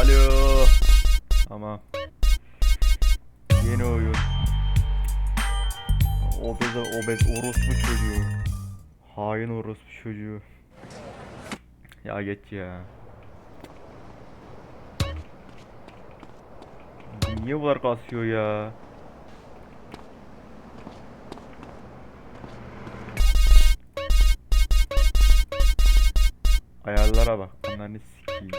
Alo. Tamam. Yeni oyun. Obez obez orospu çocuğu. Hain orospu çocuğu. Ya geç ya. Niye bu kadar kasıyor ya? Ayarlara bak. Bunlar ne sikiyim.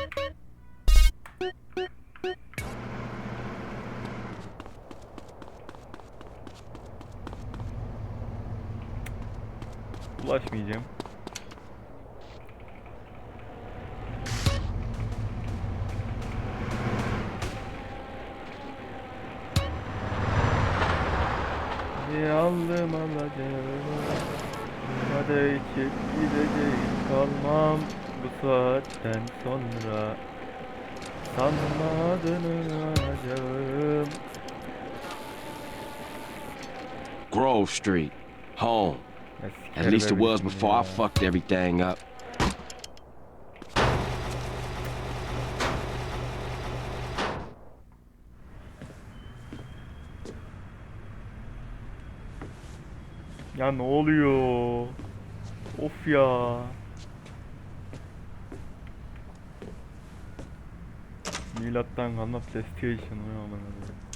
Ulaşmayacağım. Bir aldım alacağım Hadi içip gideceğim kalmam bu saatten sonra Sanma anacağım Grove Street, home. At least it was before I fucked everything up. Ya ne oluyor? Of ya. Milattan kalma PlayStation o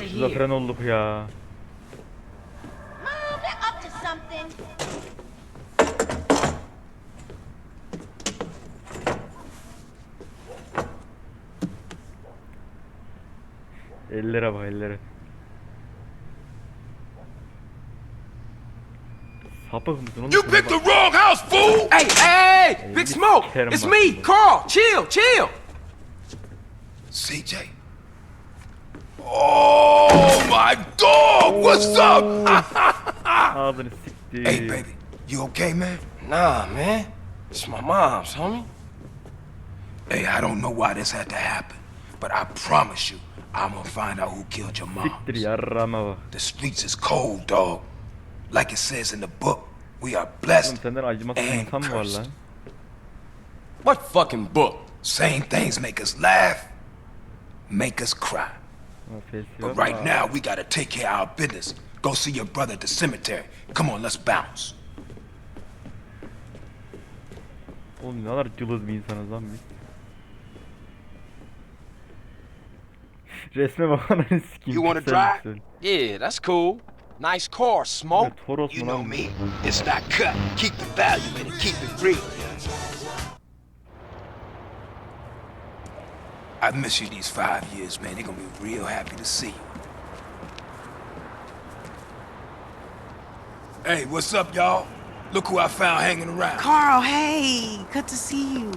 Here. şizofren olduk ya. Ellere bak ellere. Sapık mısın oğlum? You picked the wrong house, fool! Hey, hey! Big Smoke! It's me. Carl! Chill, chill! CJ. What's up? Ağzını siktir. hey, baby, you okay, man? Nah, man. It's my mom's, homie. Hey, I don't know why this had to happen, but I promise you, I'm gonna find out who killed your mom. Siktir yarrama bak. The streets is cold, dog. Like it says in the book, we are blessed. Oğlum senden acımasız and insan mı var cursed. What fucking book? Same things make us laugh, make us cry. Ha, But right now, we gotta take care of our business. Go see your brother at the cemetery. Come on, let's bounce. Oğlum ne kadar cılız bir insanız lan biz. Resme bak ananı sikeyim. You wanna drive? Yeah, that's cool. Nice car, Smoke. Evet, You know me. It's not cut. Keep the value in it. Keep it real. I miss you these five years, man. They're gonna be real happy to see you. Hey, what's up, y'all? Look who I found hanging around. Carl, hey, good to see you.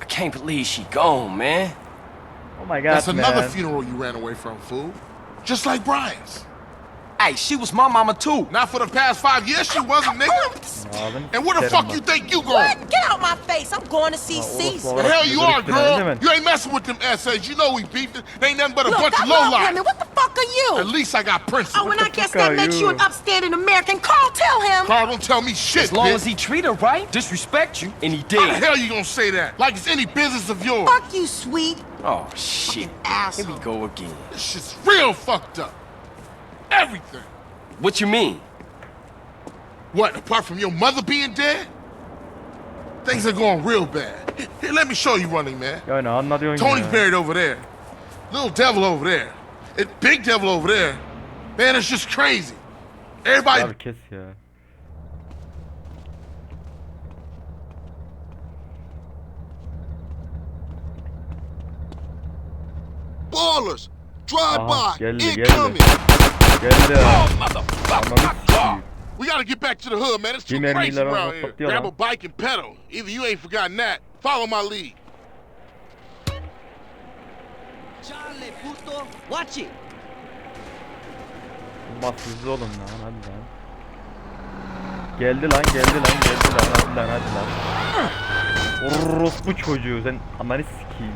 I can't believe she gone, man. Oh my god That's another man. funeral you ran away from, fool. Just like Brian's. Hey, she was my mama too. Not for the past five years, she wasn't, nigga. Ağzını And where the fuck you think you going? What? Get out my face. I'm going to see Ha, orospu Caesar. The hell you are, girl. You ain't messing with them essays. You know we beefed it. They ain't nothing but a Look, bunch I of love lowlife. women. What the fuck are you? At least I got principles. oh, and I guess that makes you you? an upstanding American. Carl, tell him. Carl, don't tell me shit, As long bitch. as he treat her right, disrespect you, and he did. How the hell you gonna say that? Like it's any business of yours. Fuck you, sweet. Oh shit. Here we go again. This shit's real fucked up. Everything. What you mean? What, apart from your mother being dead? Things are going real bad. Here, let me show you running, man. Ya ne anlatıyorsun Tony's ya? buried over there. Little devil over there. It, big devil over there. Man, it's just crazy. Everybody Abi kes ya. Ballers, drive Aha, by, geldi, geldi. incoming. Geldi. Motherfucker! sikeyim. We gotta get back to the hood, man. It's too crazy around here. Grab a bike and pedal. Either you ain't forgotten that. Follow my lead. Charlie, puto. Watch it. Bas hızlı olun lan hadi lan. Geldi lan geldi lan geldi lan hadi lan hadi lan. Orospu çocuğu sen ananı sikeyim.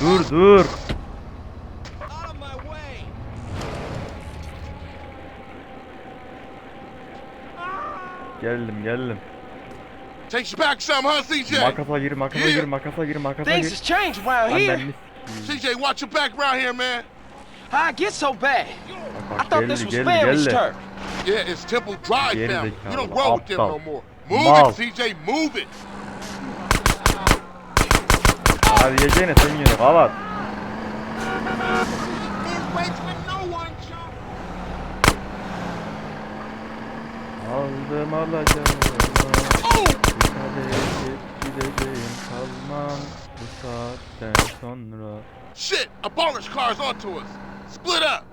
Dur dur. Out of my way. Geldim geldim. Takes you back some, huh, CJ? Makasa gir makasa gir makasa gir makasa Things gir. has changed around here. Annenini sikeyim. CJ, watch your back around here, man. How I get so bad? Bak I bak thought geldi this was geldi family's geldi. turf. Yeah, it's Temple Drive Geri family. We don't zekalı, roll with them aptal. no more. Move Mal. it, CJ, move it. Hadi yiyeceğine sen yiyorsun kavat. Aldım alacağımı. Kadeh gideceğim kalmam bu saatten sonra. Shit, a baller's car's onto us. Split up.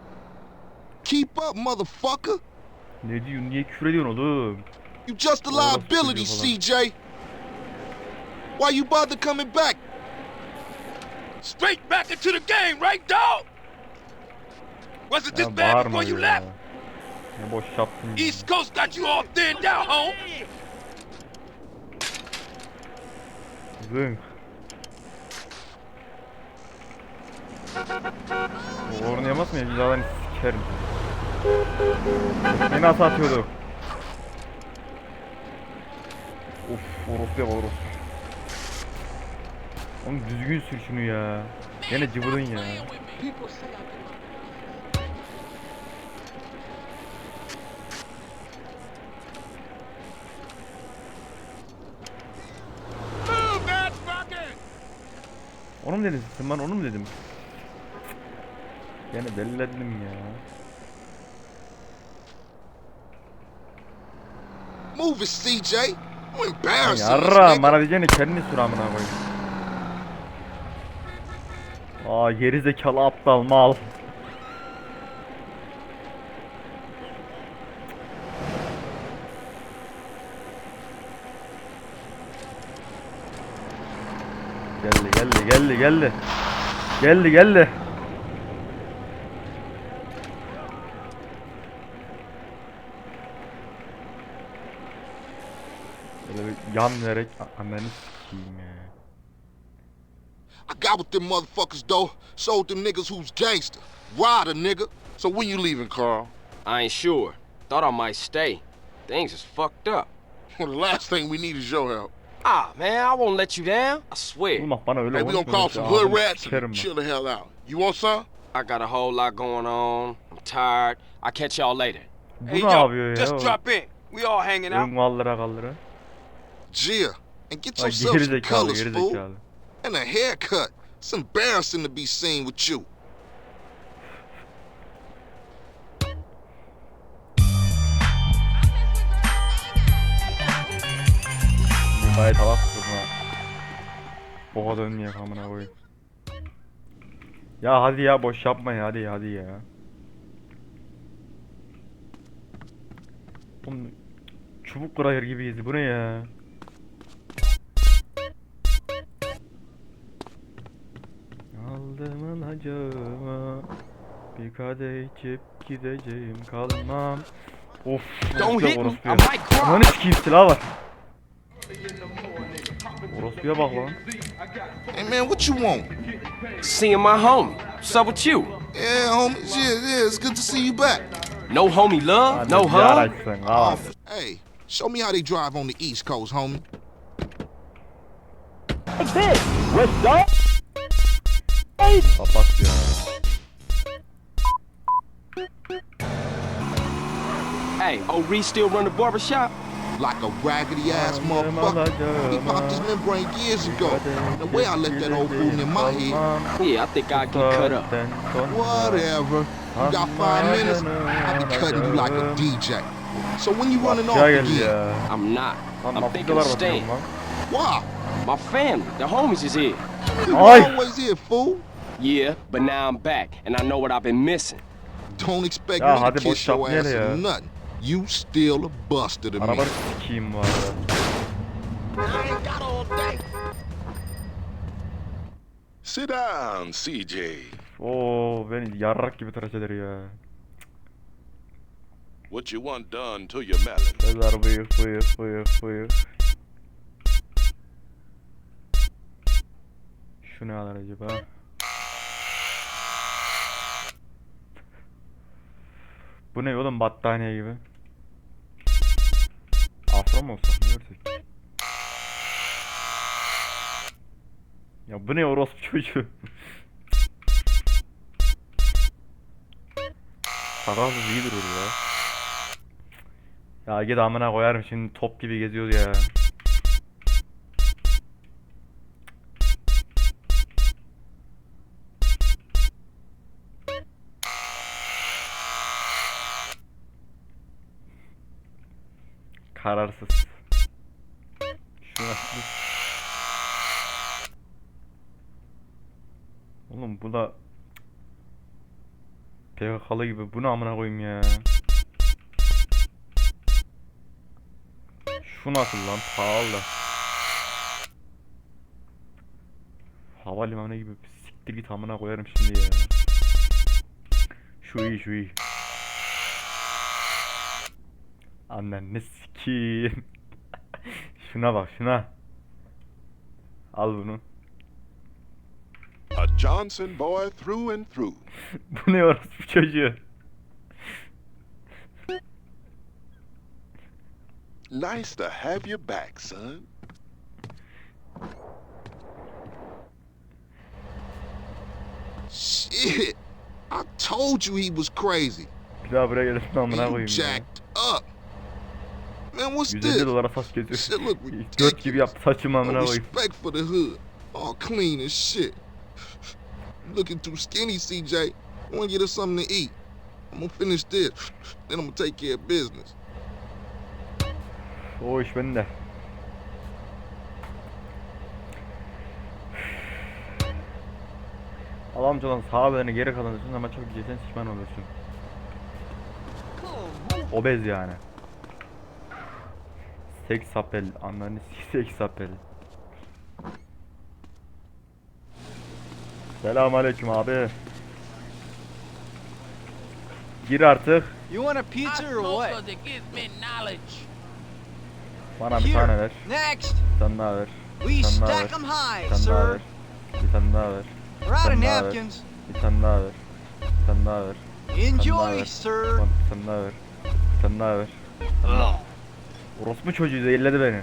Keep up, motherfucker. Ne diyorsun niye küfür ediyorsun oğlum? You just a liability, CJ. Why you bother coming back? Straight back into the game, right, dog? Was it this bad before you left? Ne boş yaptın ya. East Coast got you all thinned out, home. Zınk. Oynayamaz mı ya? Ciladan sikerim. Ne nasıl atıyordu? Of orospu yapma orospu. Oğlum düzgün sür şunu ya. Gene cıvıdın ya. Onu mu dedin sen bana onu mu dedim? Gene delilendim ya. Move it, CJ. You embarrassing us, Yarra bana diyeceğine kendini sür amına koyayım. Aa geri zekalı aptal mal. Geldi geldi geldi geldi. Geldi geldi. Böyle bir yan vererek a- ananı sikeyim ya. I got with them motherfuckers, though. Sold them niggas who's gangster. Rider, nigga. So when you leaving, Carl? I ain't sure. Thought I might stay. Things is fucked up. Well, the last thing we need is your help. Ah, man, I won't let you down. I swear. Oğlum bak Hey, we gonna call some ya, hood rats and bak. chill the hell out. You want some? I got a whole lot going on. I'm tired. I'll catch y'all later. Bu ne yapıyor just o? drop in. We all hanging out. Ön kaldıra kaldıra. Gia. And get yourself some colors, fool. And a haircut. It's embarrassing to be seen with you. Gayet hava tutma. Boğa dönmeye amına koyayım. Ya hadi ya boş yapma ya hadi hadi ya. Oğlum çubuk kırayır gibiyiz bu ne ya? Aldım alacağıma Bir kadeh içip gideceğim kalmam Of Don't hit me. I might cry. Ananı sikeyim silah var Orospuya bak lan Hey, man, what you want? Seeing my homie. What's up with you? Yeah, homie. Yeah, yeah, it's good to see you back. No homie love? No Hadi hug? yaraşsın al Hey, show me how they drive on the East Coast, homie. Kapat ya Hey, old Reese still run the barbershop? Like a raggedy ass motherfucker. He popped his membrane years ago. The way I let that old fool in my head. Yeah, I think I can cut up. Whatever. You got five minutes, I'll be cutting you like a DJ. So when you running off again? I'm not. I'm thinking mafyalar of bakıyorum staying. Why? My family, the homies is here. You Oi. always here, fool. Yeah, but now I'm back, and I know what I've been missing. Don't expect me to kiss your ass or nothing. You still a buster to me. Arabanı sikiyim bu arada. Sit down, CJ. Oo beni yarrak gibi tıraş eder ya. What you want done to your mallet? Özer bıyık bıyık bıyık bıyık. Şu ne alır acaba? Bu ne oğlum battaniye gibi. Mu olsak? Ya bu ne orospu çocuğu? Sakarsız iyi durur ya. Ya git amına koyarım şimdi top gibi geziyoruz ya. Kararsız. Şuna Oğlum bu da PKK'lı gibi bu ne amına koyayım ya. Şu nasıl lan pahalı. Havalimanı gibi siktir git amına koyarım şimdi ya. Şu iyi şu iyi. Annen ne sikiyim. şuna bak şuna. Al bunu. A Johnson boy through and through. bu ne orospu çocuğu? Nice to have you back, son. Shit. I told you he was crazy. Bir daha buraya gelirsin amına koyayım ya. jacked up. Man, what's 150 this? dolara geziyor. Shit look Göt gibi ridiculous. yaptı saçımı No amına koyayım. respect for the hood. All clean as shit. Looking too skinny, CJ. I wanna get us something to eat. I'm gonna finish this. Then I'm gonna take care of business. O iş bende. Al amcadan sağ bedeni geri kalanırsın ama çok yiyeceksen şişman olursun. Obez yani. Seks apel. Ananı s- seks apel. Selam aleyküm abi. Gir artık. You want a pizza or what? Bana bir tane ver. Next, Bir tane daha ver. we Bir tane daha ver. stack 'em high, Bir tane daha ver. sir. Bir tane daha ver. We're out of Sen daha ver. napkins. Bir tane daha ver. Bir tane daha ver. Enjoy, sir. Bir tane daha ver. Bir tane daha ver. Orospu çocuğu zehirledi beni.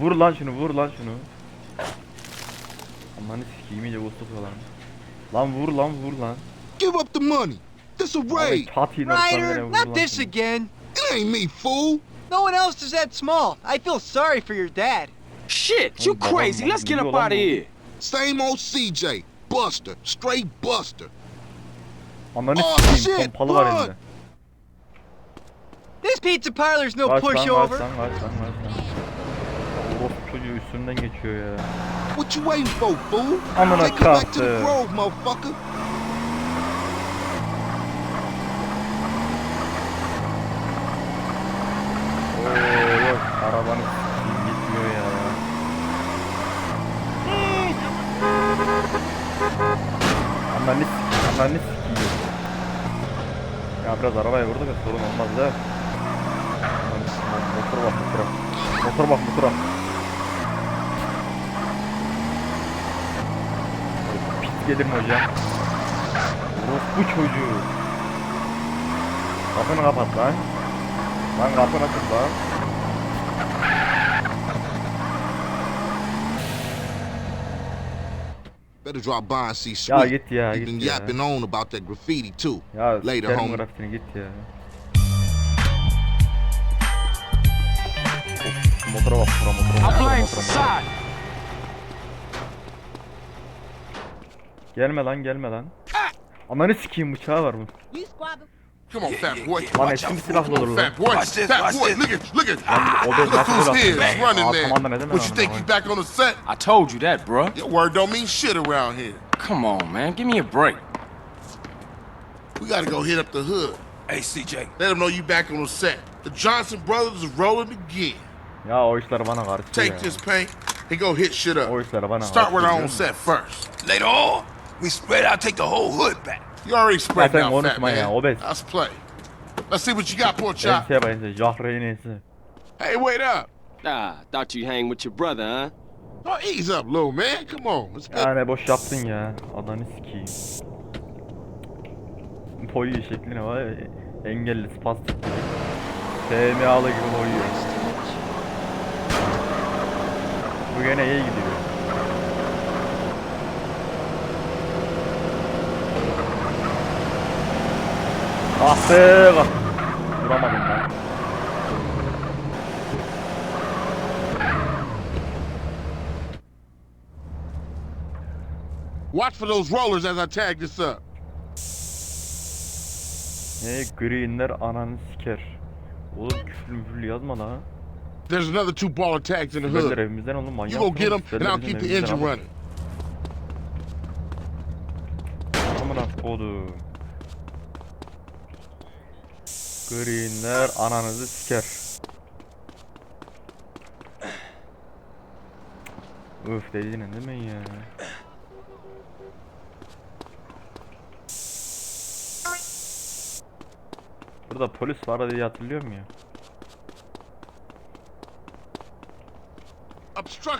Vur lan şunu, vur lan şunu. Aman sikiyim iyice usta lan. Lan vur lan vur lan. Give up the money. This a raid. Çatıyın ortasına bir tane Ryder, not this again. It ain't me, fool. No one else is that small. I feel sorry for your dad. Shit, you crazy. Let's get up out of here. Same old CJ. Buster. Straight Buster. Ananı Oh, sikeyim shit, pompalı var elinde. This pizza parlor's no pushover. lan lan lan. Çocuğu üstünden geçiyor ya. What you waiting for, fool? Amına Take it back to the kalktı. grove, motherfucker. Oo yok arabanı sikeyim gitmiyor ya. Ananı sikeyim. Ya biraz arabaya vurduk ya sorun olmaz da. Motor bak motora. Motor bak motora. Pit gelir mi hocam? Bu çocuğu. Kapını kapat lan. Lan kapını açın lan. Better drop by and see Ya Sweet. git ya He git been ya. yapping on about that graffiti too. Ya Later, sikerim homie. grafitini git ya. Motora bak motora motora motora motora motora. Gelme lan gelme lan. Ananı sikeyim bıçağı var bu. You squabbing? Come on, fat boy. Lan eski bir silahlı olur lan. Fat boy, fat boy, look at, look at. Lan obez Look nasıl silah? running aa, there. da What you think you back on the set? I told you that, bruh. Your word don't mean shit around here. Come on, man. Give me a break. We gotta go hit up the hood. Hey, CJ. Let them know you back on the set. The Johnson brothers is rolling again. Ya o işler bana karşı Take ya. this paint and go hit shit O up. işler bana Start karşı. with our own set first. Later on, we spread out, take the whole hood back. You already spread sen out, fat konuşma ya, man. obez. Let's play. Let's see what you got, poor chop. Enseye bak enseye. Jahreyn ense. Hey, wait up. Ah, thought you hang with your brother, huh? Oh, ease up, little man. Come on. Let's get Ya ne boş yaptın ya. Ananı sikeyim. Poli şekline var ya. Engelli spastik gibi. TMA'lı gibi oynuyor. Bu gene iyi gidiyor. Be bak. Vuramadım ben. Watch for those rollers as I tag this up. Ne greenler ananı siker. Oğlum küfürlü müfürlü yazma la. There's another two baller tags in the hood. evimizden oğlum manyak. You go get them, and I'll keep the engine running. Amına kodum. Greenler ananızı siker. Öf dedin değil mi ya? Burada polis var diye hatırlıyorum ya.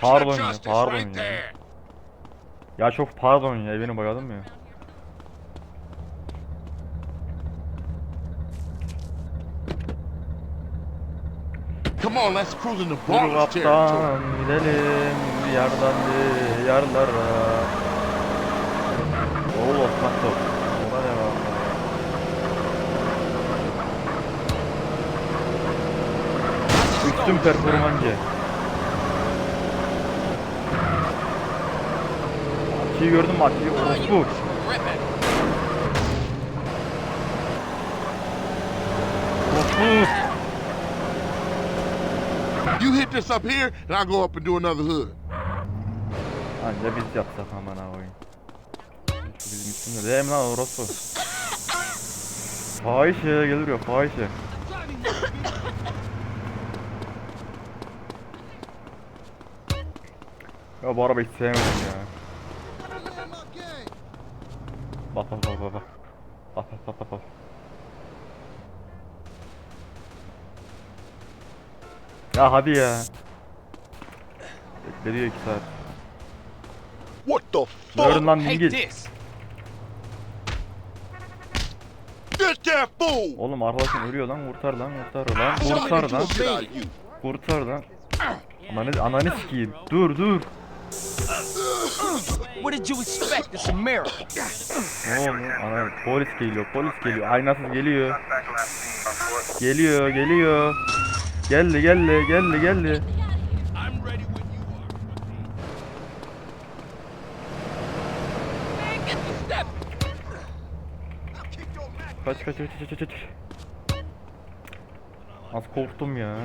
Pardon ya, pardon ya. Ya çok pardon ya beni boyadım ya. Come on, let's cruise into Dur ballers territory. gidelim yardan yarlara. Ne var? Üstün performancı. Ati'yi gördün mü? Orospu. Orospu. You hit this up here, and I'll go up and do another hood. Anca biz yapsak aman ha oyun. Şu bizim üstümde mi lan orospu? Fahişe gelir ya fahişe. Ya bu arabayı hiç sevmedim ya. Bak bak bak bak bak. Bak bak bak bak bak. Ya hadi ya. Beklediyor iki saat. What the Gördün lan fuck? dingil. Get that fool! Oğlum arkadaşım ölüyor lan kurtar lan kurtar lan kurtar lan kurtar lan Ananı, ananı sikeyim dur dur What did you expect? It's America. Ne oldu ana polis geliyor polis geliyor. Aynasız geliyor. Geliyor geliyor. Geldi geldi geldi geldi. Kaç kaç kaç kaç kaç kaç. Az korktum ya.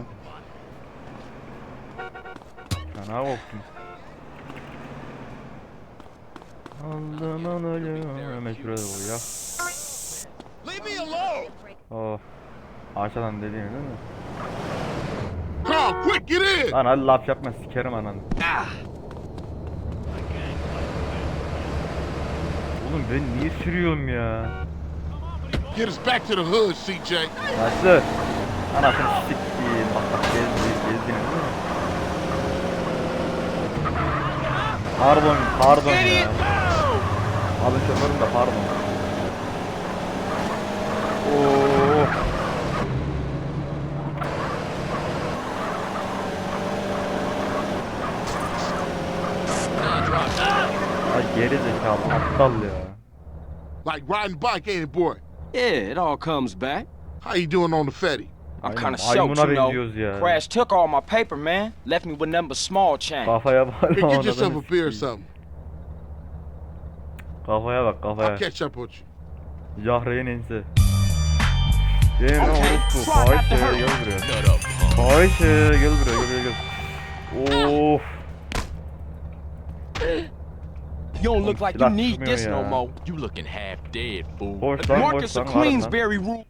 Fena korktum Ölüm Hemen şuraya doğru ya Leave me alone. Oh Aşağıdan dediğin değil mi? Carl, quick, get in. Lan hadi laf yapma sikerim ananı Oğlum ben niye sürüyorum ya? Get us back to the hood, CJ. Nasıl? Anasını sikeyim bak bak gezdi gezdiniz değil mi? Pardon pardon ya Alın şoförüm de pardon Oo. Ay geri zekalı aptal ya Like riding bike, ain't it, boy? Yeah, it all comes back. How you doing on the Fetty? I'm kind of maymuna shocked, you know. benziyoruz ya. Crash took all my paper, man. Left me with nothing but small change. Kafaya bak Hey, lan get yourself a beer or something. Kafaya bak I'll kafaya catch up with you. Yahre'nin ense Gel lan orospu Fahişe gel buraya Fahişe gel buraya gel gel gel Of You don't look like you need this no more. You looking half dead, fool. Boş lan Marcus of. Queensberry rule.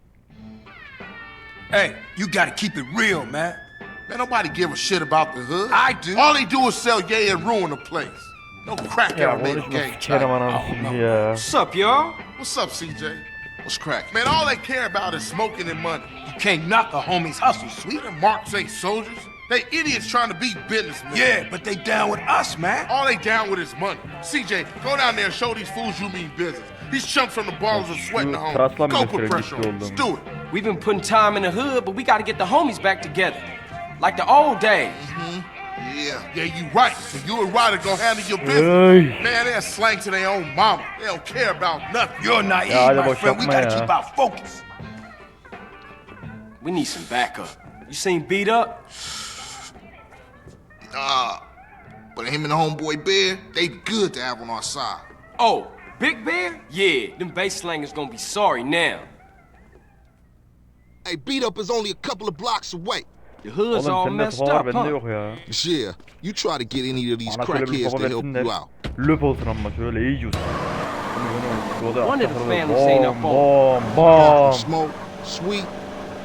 Hey, you gotta keep it real, man. Man, nobody give a shit about the hood. I do. All they do is sell yay and ruin the place. No crack Ya ever made a konuşma gang sikerim type. ananı şimdi ya What's up, y'all? What's up, CJ? What's crack? Man, all they care about is smoking and money. You can't knock a homie's hustle, sweet. Them marks ain't soldiers. They idiots trying to be businessmen. Yeah, but they down with us, man. All they down with is money. CJ, go down there and show these fools you mean business. These chumps from the ballers are sweating the home. Trustla mı Go put gösteriyor pressure on them. olduğumu? Let's do it. We've been putting time in the hood, but we gotta get the homies back together. Like the old days. Mm-hmm. Yeah, yeah, you right. So you and Ryder go handle your business. Hey. Man, they're slang to their own mama. They don't care about nothing. You're naive, Ya my friend. We gotta ya. keep our focus. We need some backup. You seen beat up? Nah. But him and the homeboy Bear, they good to have on our side. Oh, Big Bear? Yeah, them bass slangers gonna be sorry now. Hey, beat up is only a couple of blocks away. The hood's Oğlum all sende messed sopa var up, bende huh? yok ya. Yeah, you try to get any of these Bana şöyle bir crackheads sopa to help you versinler. out. Löp olsun ama şöyle iyice olsun. Bunu bunu One of the şurada families ain't up bom bom Got bom. some smoke, sweet,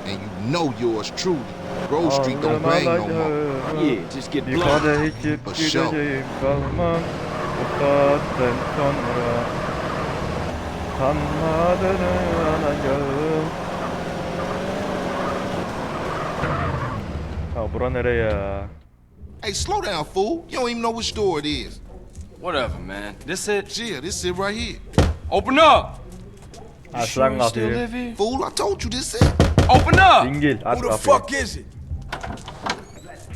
and you know yours truly. Grove Street don't bang no more. Yeah, just get Bir blown. kadeh içip For sure. gideceğim kalmam Bu saatten sonra Kanmadını alacağım bura nereye ya? Hey, slow down, fool. You don't even know which store it is. Whatever, man. This it? Yeah, this it right here. Open up! Aç Sure lan you still kapıyı. live here? Fool, I told you this it. Open up! Dingil aç Who the kapıyı. fuck is it?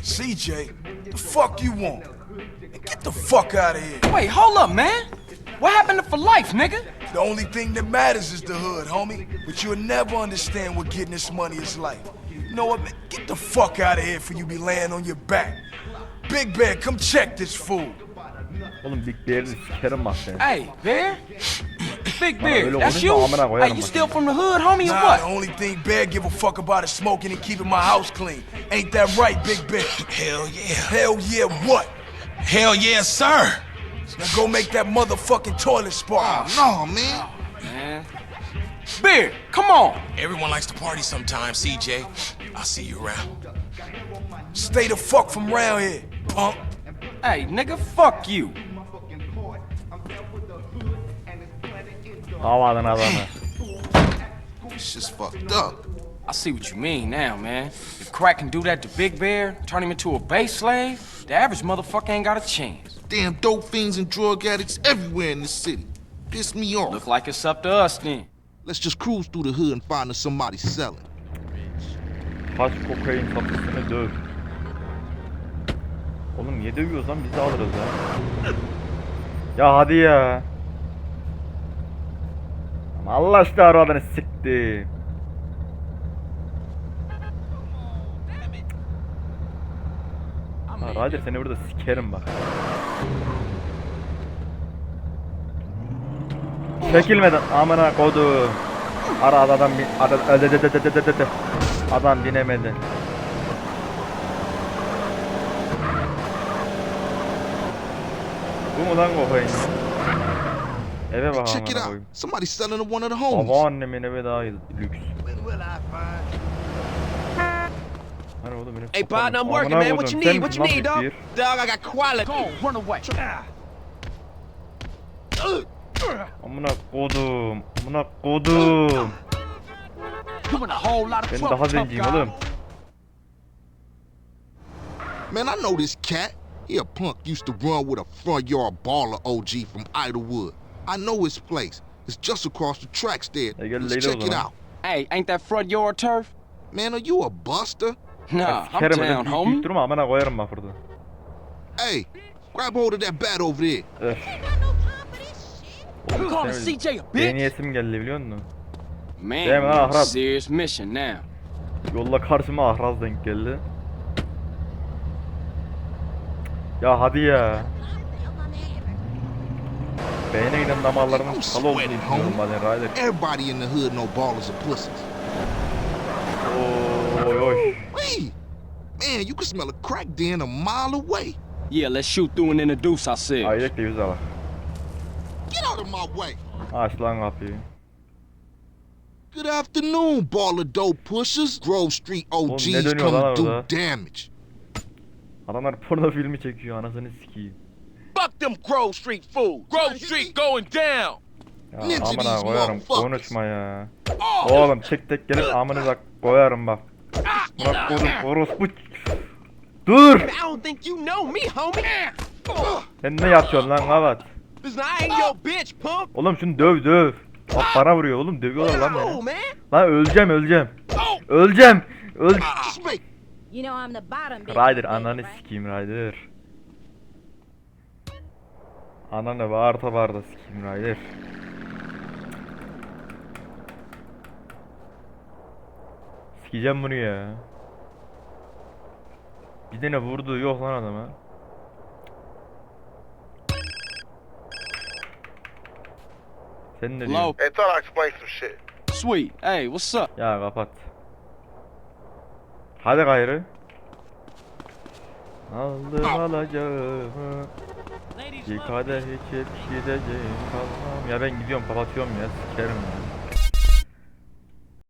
CJ, the fuck you want? Get the fuck out of here. Wait, hold up, man. What happened to for life, nigga? The only thing that matters is the hood, homie. But you'll never understand what getting this money is like. You know what, man? Get the fuck out of here for you be laying on your back. Big Bear, come check this fool. Oğlum Big Bear'ini sikerim bak seni. Hey, Bear? Big Bear, that's you? amına Hey, you bak still from the hood, homie, or Nah, what? the only thing Bear give a fuck about is smoking and keeping my house clean. Ain't that right, Big Bear? Hell yeah. Hell yeah, what? Hell yeah, sir. Now go make that motherfucking toilet spark. Oh, no, man. Man. Bear, come on. Everyone likes to party sometimes, CJ. I'll see you around. Stay the fuck from round here, punk. Hey, nigga, fuck you. Damadın adamı. It's just fucked up. I see what you mean now, man. If Crack can do that to Big Bear, turn him into a base slave, the average motherfucker ain't got a chance. Damn dope fiends and drug addicts everywhere in this city. Piss me off. Look like it's up to us then. Let's just cruise through the hood and find us somebody selling. Kaç kokain satısını döv. Oğlum niye dövüyoruz lan biz de alırız ya. Ya hadi ya. Ama Allah aşkına arabanı sikti. Ha Ryder seni burada sikerim bak. Çekilmeden amına kodu. Ara adam bir adam ödedededededede. Adam binemedi. Bu mu lan kokain? Eve bak Check it amına out. koyayım. Somebody selling to one of the homies. Babaannemin evi daha iyi, lüks. Hani oğlum benim Hey, partner, I'm working, man. What you need? What you need, dog? Dog, I got quality. Go on, run away. Amına kodum. Amına kodum. Ben daha zenciyim oğlum. Man, I know this cat. He a punk used to run with a front yard baller OG from Idlewood. I know his place. It's just across the tracks there. Let's check it out. Hey, ain't that front yard turf? Man, are you a buster? Nah, I'm down, homie. durma amına koyarım burada. Hey, grab hold of that bat over there. Öf. Oğlum CJ a bitch? Deniyesim geldi biliyor musun? Man, Damn, we on a Ahrat. serious mission now. Yolla karşıma ahraz denk geldi. Ya hadi ya. Beyne inen damarlarının çıkalı olduğunu düşünüyorum homie. bazen Ryder. Everybody in the hood know ballers are pussies. Oy oy. Man, you can smell a crack den a mile away. Yeah, let's shoot through and introduce ourselves. Ayrık da bak. Get out of my way. Aç lan kapıyı. Good afternoon, baller dope pushers. Grove Street OGs come do damage. Adamlar porno filmi çekiyor anasını sikeyim. Fuck them Grove Street fools. Grove Street going down. Ya amına koyarım konuşma ya. Oğlum tek tek gelip koyarım bak. Bırak koydum orospu. Dur! I don't think you know me, homie. Sen ne yapıyorsun lan kavat? Oğlum şunu döv döv. Bak bana vuruyor oğlum dövüyorlar lan beni. man. Lan öleceğim öleceğim. Öleceğim. Öl. Ryder ananı sikeyim Ryder. Ananı bağırta bağırta sikeyim Ryder. Sikeceğim bunu ya. Bir tane vurdu yok lan adama. Sen ne Hello? diyorsun? Hey, thought I'd explain some shit. Sweet. Hey, what's up? Ya kapat. Hadi gayrı. Aldım alacağımı. Bir kadeh içip gideceğim kalmam. Ya ben gidiyorum kapatıyorum ya sikerim ya.